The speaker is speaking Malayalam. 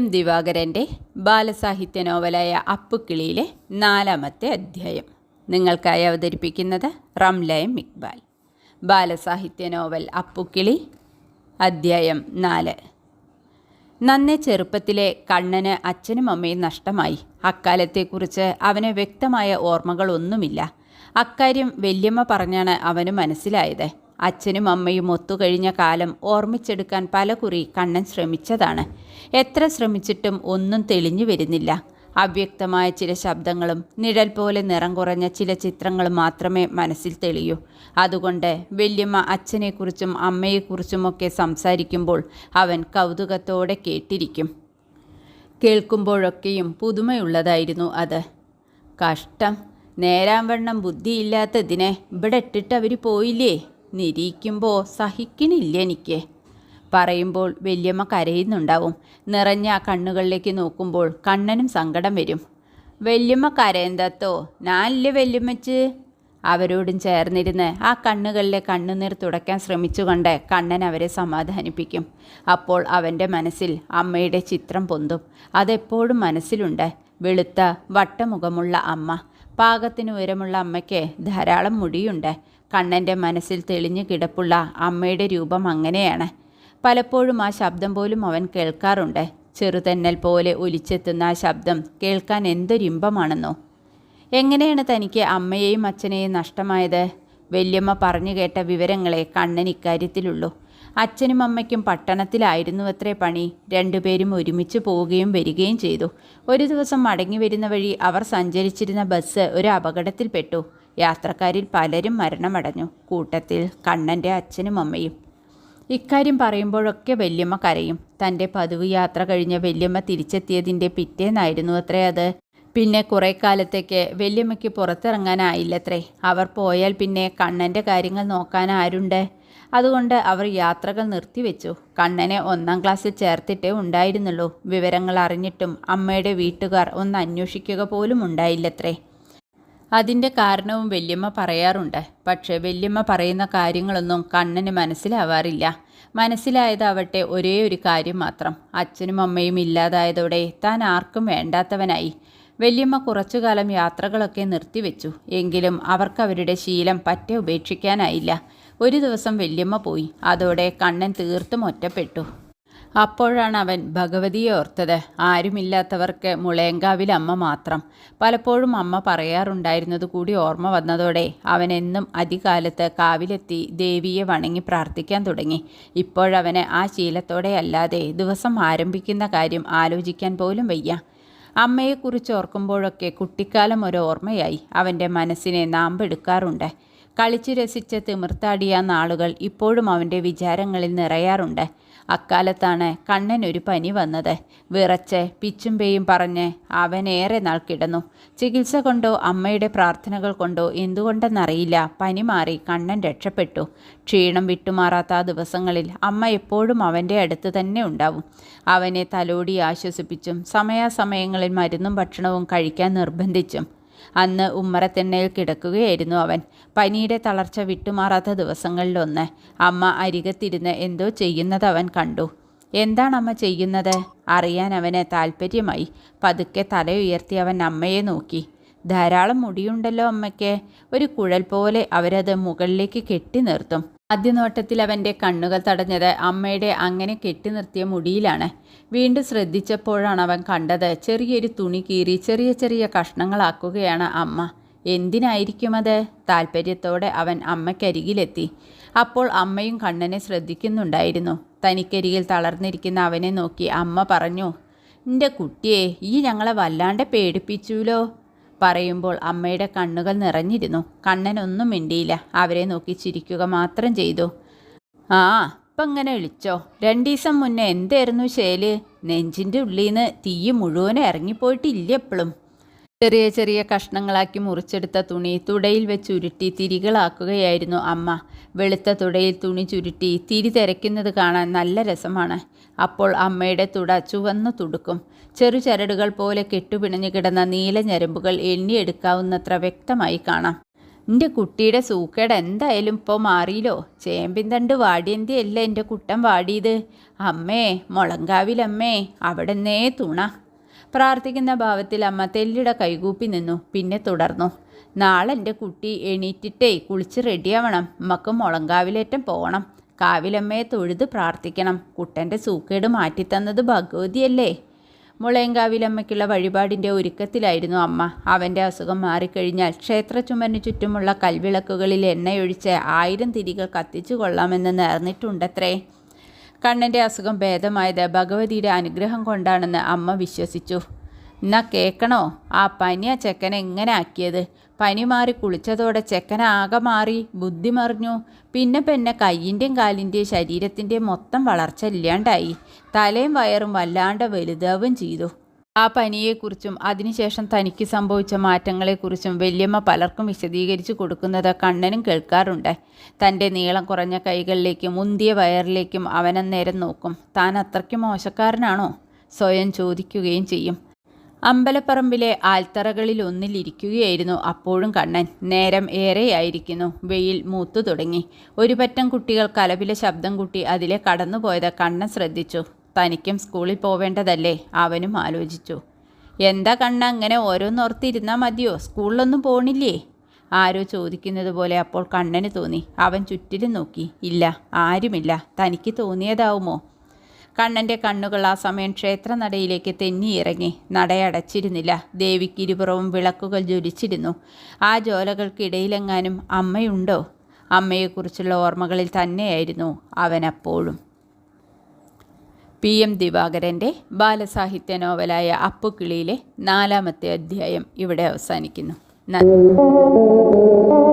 എം ദിവാകരന്റെ ബാലസാഹിത്യ നോവലായ അപ്പുക്കിളിയിലെ നാലാമത്തെ അധ്യായം. നിങ്ങൾക്കായി അവതരിപ്പിക്കുന്നത് റംലയം ഇക്ബാൽ. ബാലസാഹിത്യ നോവൽ അപ്പുക്കിളി അധ്യായം നാല്. നന്നേ ചെറുപ്പത്തിലെ കണ്ണന് അച്ഛനും അമ്മയും നഷ്ടമായി. അക്കാലത്തെക്കുറിച്ച് അവന് വ്യക്തമായ ഓർമ്മകളൊന്നുമില്ല. അക്കാര്യം വല്യമ്മ പറഞ്ഞാണ് അവന് മനസ്സിലായത്. അച്ഛനും അമ്മയും ഒത്തുകഴിഞ്ഞ കാലം ഓർമ്മിച്ചെടുക്കാൻ പലകുറി കണ്ണൻ ശ്രമിച്ചതാണ്. എത്ര ശ്രമിച്ചിട്ടും ഒന്നും തെളിഞ്ഞു വരുന്നില്ല. അവ്യക്തമായ ചില ശബ്ദങ്ങളും നിഴൽ പോലെ നിറം കുറഞ്ഞ ചില ചിത്രങ്ങളും മാത്രമേ മനസ്സിൽ തെളിയൂ. അതുകൊണ്ട് വല്യമ്മ അച്ഛനെക്കുറിച്ചും അമ്മയെക്കുറിച്ചുമൊക്കെ സംസാരിക്കുമ്പോൾ അവൻ കൗതുകത്തോടെ കേട്ടിരിക്കും. കേൾക്കുമ്പോഴൊക്കെയും പുതുമയുള്ളതായിരുന്നു അത്. കഷ്ടം. നേരാംവണ്ണം ബുദ്ധിയില്ലാത്തതിനെ ഇവിടെ ഇട്ടിട്ട് അവർ പോയില്ലേ? നിരീക്കുമ്പോൾ സഹിക്കണില്ല എനിക്ക്. പറയുമ്പോൾ വല്യമ്മ കരയുന്നുണ്ടാവും. നിറഞ്ഞ കണ്ണുകളിലേക്ക് നോക്കുമ്പോൾ കണ്ണനും സങ്കടം വരും. വല്യമ്മ കരയന്തത്തോ? ഞാനില്ലേ വല്യമ്മച്ച്? അവരോടും ചേർന്നിരുന്ന് ആ കണ്ണുകളിലെ കണ്ണുനീർ തുടയ്ക്കാൻ ശ്രമിച്ചുകൊണ്ട് കണ്ണൻ അവരെ സമാധാനിപ്പിക്കും. അപ്പോൾ അവന്റെ മനസ്സിൽ അമ്മയുടെ ചിത്രം പൊന്തും. അതെപ്പോഴും മനസ്സിലുണ്ട്. വെളുത്ത വട്ടമുഖമുള്ള അമ്മ. പാകത്തിന് ഉയരമുള്ള അമ്മയ്ക്ക് ധാരാളം മുടിയുണ്ട്. കണ്ണന്റെ മനസ്സിൽ തെളിഞ്ഞു കിടപ്പുള്ള അമ്മയുടെ രൂപം അങ്ങനെയാണ്. പലപ്പോഴും ആ ശബ്ദം പോലും അവൻ കേൾക്കാറുണ്ട്. ചെറുതെന്നൽ പോലെ ഒലിച്ചെത്തുന്ന ആ ശബ്ദം കേൾക്കാൻ എന്തൊരിമ്പമാണെന്നോ. എങ്ങനെയാണ് തനിക്ക് അമ്മയെയും അച്ഛനെയും നഷ്ടമായത്? വല്യമ്മ പറഞ്ഞു കേട്ട വിവരങ്ങളെ കണ്ണൻ ഇക്കാര്യത്തിലുള്ളൂ. അച്ഛനും അമ്മയ്ക്കും പട്ടണത്തിലായിരുന്നു അത്രേ പണി. രണ്ടുപേരും ഒരുമിച്ച് പോവുകയും വരികയും ചെയ്തു. ഒരു ദിവസം മടങ്ങി വരുന്ന വഴി അവർ സഞ്ചരിച്ചിരുന്ന ബസ് ഒരു അപകടത്തിൽപ്പെട്ടു. യാത്രക്കാരിൽ പലരും മരണമടഞ്ഞു. കൂട്ടത്തിൽ കണ്ണന്റെ അച്ഛനും അമ്മയും. ഇക്കാര്യം പറയുമ്പോഴൊക്കെ വല്യമ്മ കരയും. തന്റെ പതിവ് യാത്ര കഴിഞ്ഞ വല്യമ്മ തിരിച്ചെത്തിയതിന്റെ പിറ്റേന്നായിരുന്നു അത്രേ അത്. പിന്നെ കുറേ കാലത്തേക്ക് വല്യമ്മയ്ക്ക് പുറത്തിറങ്ങാനായില്ലത്രേ. അവർ പോയാൽ പിന്നെ കണ്ണന്റെ കാര്യങ്ങൾ നോക്കാൻ ആരുണ്ട്? അതുകൊണ്ട് അവർ യാത്രകൾ നിർത്തിവെച്ചു. കണ്ണനെ ഒന്നാം ക്ലാസ്സിൽ ചേർത്തിട്ടേ ഉണ്ടായിരുന്നുള്ളൂ. വിവരങ്ങൾ അറിഞ്ഞിട്ടും അമ്മയുടെ വീട്ടുകാർ ഒന്ന് അന്വേഷിക്കുക പോലും ഉണ്ടായില്ലത്രേ. അതിന്റെ കാരണവും വല്യമ്മ പറയാറുണ്ട്. പക്ഷേ വല്യമ്മ പറയുന്ന കാര്യങ്ങളൊന്നും കണ്ണന് മനസ്സിലാവാറില്ല. മനസ്സിലായതാവട്ടെ ഒരേ ഒരു കാര്യം മാത്രം. അച്ഛനും അമ്മയും ഇല്ലാതായതോടെ താൻ ആർക്കും വേണ്ടാത്തവനായി. വല്യമ്മ കുറച്ചുകാലം യാത്രകളൊക്കെ നിർത്തിവെച്ചു. എങ്കിലും അവർക്കവരുടെ ശീലം പറ്റെ ഉപേക്ഷിക്കാനായില്ല. ഒരു ദിവസം വല്യമ്മ പോയി. അതോടെ കണ്ണൻ തീർത്തും ഒറ്റപ്പെട്ടു. അപ്പോഴാണ് അവൻ ഭഗവതിയെ ഓർത്തത്. ആരുമില്ലാത്തവർക്ക് മുളേങ്കാവിൽ അമ്മ മാത്രം. പലപ്പോഴും അമ്മ പറയാറുണ്ടായിരുന്നത് കൂടി ഓർമ്മ വന്നതോടെ അവൻ എന്നും അധികാലത്ത് കാവിലെത്തി ദേവിയെ വണങ്ങി പ്രാർത്ഥിക്കാൻ തുടങ്ങി. ഇപ്പോഴവന് ആ ശീലത്തോടെ അല്ലാതെ ദിവസം ആരംഭിക്കുന്ന കാര്യം ആലോചിക്കാൻ പോലും വയ്യ. അമ്മയെക്കുറിച്ച് ഓർക്കുമ്പോഴൊക്കെ കുട്ടിക്കാലം ഒരു ഓർമ്മയായി. അവന്റെ മനസ്സിനെ നാമ്പെടുക്കാറുണ്ട്. കളിച്ചു രസിച്ച് തിമിർത്താടിയ നാളുകൾ ഇപ്പോഴും അവന്റെ വിചാരങ്ങളിൽ നിറയാറുണ്ട്. അക്കാലത്താണ് കണ്ണൻ ഒരു പനി വന്നത്. വിറച്ച് പിച്ചും പേയും പറഞ്ഞ് അവൻ ഏറെ നാൾ കിടന്നു. ചികിത്സ കൊണ്ടോ അമ്മയുടെ പ്രാർത്ഥനകൾ കൊണ്ടോ എന്തുകൊണ്ടെന്നറിയില്ല. പനി മാറി കണ്ണൻ രക്ഷപ്പെട്ടു. ക്ഷീണം വിട്ടുമാറാത്ത ആ ദിവസങ്ങളിൽ അമ്മ എപ്പോഴും അവന്റെ അടുത്ത് തന്നെ ഉണ്ടാവും. അവനെ തലോടി ആശ്വസിപ്പിച്ചും സമയാസമയങ്ങളിൽ മരുന്നും ഭക്ഷണവും കഴിക്കാൻ നിർബന്ധിച്ചും. അന്ന് ഉമ്മറത്തെണ്ണയിൽ കിടക്കുകയായിരുന്നു അവൻ. പനിയുടെ തളർച്ച വിട്ടുമാറാത്ത ദിവസങ്ങളിലൊന്ന് അമ്മ അരികത്തിരുന്ന് എന്തോ ചെയ്യുന്നത് അവൻ കണ്ടു. എന്താണ് അമ്മ ചെയ്യുന്നത്? അറിയാൻ അവന് താല്പര്യമായി പതുക്കെ തലയുയർത്തി അവൻ അമ്മയെ നോക്കി. ധാരാളം മുടിയുണ്ടല്ലോ അമ്മയ്ക്ക്. ഒരു കുഴൽ പോലെ അവരത് മുകളിലേക്ക് കെട്ടി നിർത്തും. ആദ്യനോട്ടത്തിൽ അവന്റെ കണ്ണുകൾ തടഞ്ഞത് അമ്മയുടെ അങ്ങനെ കെട്ടി നിർത്തിയ മുടിയിലാണ്. വീണ്ടും ശ്രദ്ധിച്ചപ്പോഴാണ് അവൻ കണ്ടത് ചെറിയൊരു തുണി കീറി ചെറിയ ചെറിയ കഷ്ണങ്ങളാക്കുകയാണ് അമ്മ. എന്തിനായിരിക്കും അത് താല്പര്യത്തോടെ അവൻ അമ്മയ്ക്കരികിലെത്തി അപ്പോൾ അമ്മയും കണ്ണനെ ശ്രദ്ധിക്കുന്നുണ്ടായിരുന്നു. തനിക്കരികിൽ തളർന്നിരിക്കുന്ന അവനെ നോക്കി അമ്മ പറഞ്ഞു എന്റെ കുട്ടിയെ ഈ ഞങ്ങളെ വല്ലാണ്ട് പേടിപ്പിച്ചൂലോ? പറയുമ്പോൾ അമ്മയുടെ കണ്ണുകൾ നിറഞ്ഞിരുന്നു. കണ്ണനൊന്നും മിണ്ടിയില്ല. അവരെ നോക്കി ചിരിക്കുക മാത്രം ചെയ്തു. ആ ഇപ്പം ഇങ്ങനെ വിളിച്ചോ? രണ്ടീസം മുന്നേ എന്തായിരുന്നു ശേൽ? നെഞ്ചിന്റെ ഉള്ളിൽ നിന്ന് തീ മുഴുവനും ഇറങ്ങിപ്പോയിട്ടില്ല എപ്പോഴും ചെറിയ ചെറിയ കഷ്ണങ്ങളാക്കി മുറിച്ചെടുത്ത തുണി തുടയിൽ വെച്ച് ഉരുട്ടി തിരികളാക്കുകയായിരുന്നു അമ്മ. വെളുത്ത തുടയിൽ തുണി ചുരുട്ടി തിരി തിരയ്ക്കുന്നത് കാണാൻ നല്ല രസമാണ്. അപ്പോൾ അമ്മയുടെ തുട ചുവന്നു തുടുക്കും. ചെറു ചരടുകൾ പോലെ കെട്ടുപിണഞ്ഞു കിടന്ന നീല ഞരമ്പുകൾ എണ്ണിയെടുക്കാവുന്നത്ര വ്യക്തമായി കാണാം. എന്റെ കുട്ടിയുടെ സൂക്കേട് എന്തായാലും ഇപ്പോൾ മാറിയില്ലോ. ചേമ്പിൻ തണ്ട് വാടിയന്തിയല്ല എന്റെ കുട്ടൻ വാടിയത്? അമ്മേ മുളങ്കാവിലമ്മേ അവിടെ നേ തുണ. പ്രാർത്ഥിക്കുന്ന ഭാവത്തിൽ അമ്മ തെല്ലിട കൈകൂപ്പി നിന്നു. പിന്നെ തുടർന്നു. നാളെ എന്റെ കുട്ടി എണീറ്റിട്ടേ കുളിച്ച് റെഡിയാവണം. നമുക്ക് മുളങ്കാവിലേറ്റം പോകണം കാവിലമ്മയെ തൊഴുത് പ്രാർത്ഥിക്കണം. കുട്ടന്റെ സൂക്കേട് മാറ്റിത്തന്നത് ഭഗവതിയല്ലേ? മുളയങ്കാവിലമ്മയ്ക്കുള്ള വഴിപാടിന്റെ ഒരുക്കത്തിലായിരുന്നു അമ്മ. അവന്റെ അസുഖം മാറിക്കഴിഞ്ഞാൽ ക്ഷേത്ര ചുമരിന് ചുറ്റുമുള്ള കൽവിളക്കുകളിൽ എണ്ണയൊഴിച്ച് ആയിരം തിരികൾ കത്തിച്ചു കൊള്ളാമെന്ന് നേർന്നിട്ടുണ്ടത്രേ. കണ്ണന്റെ അസുഖം ഭേദമായത് ഭഗവതിയുടെ അനുഗ്രഹം കൊണ്ടാണെന്ന് അമ്മ വിശ്വസിച്ചു. എന്നാ കേൾക്കണോ ആ പനി ആ ചെക്കനെ എങ്ങനെ ആക്കിയത്. പനി മാറി കുളിച്ചതോടെ ചെക്കൻ ആകെ മാറി. ബുദ്ധി മറിഞ്ഞു. പിന്നെ പിന്നെ കയ്യിന്റെയും കാലിന്റെയും ശരീരത്തിന്റെയും മൊത്തം വളർച്ച ഇല്ലാണ്ടായി. തലയും വയറും വല്ലാണ്ട് വലുതാവുകയും ചെയ്തു. ആ പനിയെക്കുറിച്ചും അതിനുശേഷം തനിക്ക് സംഭവിച്ച മാറ്റങ്ങളെക്കുറിച്ചും വല്യമ്മ പലർക്കും വിശദീകരിച്ചു കൊടുക്കുന്നത് കണ്ണനും കേൾക്കാറുണ്ട്. തന്റെ നീളം കുറഞ്ഞ കൈകളിലേക്കും മുന്തിയ വയറിലേക്കും അവനന്നേരം നോക്കും. താൻ അത്രയ്ക്ക് മോശക്കാരനാണോ? സ്വയം ചോദിക്കുകയും ചെയ്യും. അമ്പലപ്പറമ്പിലെ ആൽത്തറകളിലൊന്നിലിരിക്കുകയായിരുന്നു അപ്പോഴും കണ്ണൻ. നേരം ഏറെയായിരിക്കുന്നു. വെയിൽ മൂത്തു തുടങ്ങി. ഒരു പറ്റം കുട്ടികൾ കലപിലെ ശബ്ദം കൂട്ടി അതിലെ കടന്നുപോയത് കണ്ണൻ ശ്രദ്ധിച്ചു. തനിക്കും സ്കൂളിൽ പോവേണ്ടതല്ലേ? അവനും ആലോചിച്ചു. എന്താ കണ്ണ അങ്ങനെ ഓരോന്നോർത്തിരുന്നാൽ മതിയോ? സ്കൂളിലൊന്നും പോണില്ലേ? ആരോ ചോദിക്കുന്നത് പോലെ അപ്പോൾ കണ്ണന് തോന്നി. അവൻ ചുറ്റിലും നോക്കി. ഇല്ല ആരുമില്ല. തനിക്ക് തോന്നിയതാവുമോ? കണ്ണന്റെ കണ്ണുകൾ ആ സമയം ക്ഷേത്രനടയിലേക്ക് തെന്നിയിറങ്ങി. നടയടച്ചിരുന്നില്ല ദേവിക്ക് ഇരുപുറവും വിളക്കുകൾ ജ്വലിച്ചിരുന്നു. ആ ജോലകൾക്കിടയിലെങ്ങാനും അമ്മയുണ്ടോ? അമ്മയെക്കുറിച്ചുള്ള ഓർമ്മകളിൽ തന്നെയായിരുന്നു അവനപ്പോഴും പി എം ദിവാകരന്റെ ബാലസാഹിത്യ നോവലായ അപ്പുക്കിളിയിലെ നാലാമത്തെ അധ്യായം ഇവിടെ അവസാനിക്കുന്നു. നന്ദി.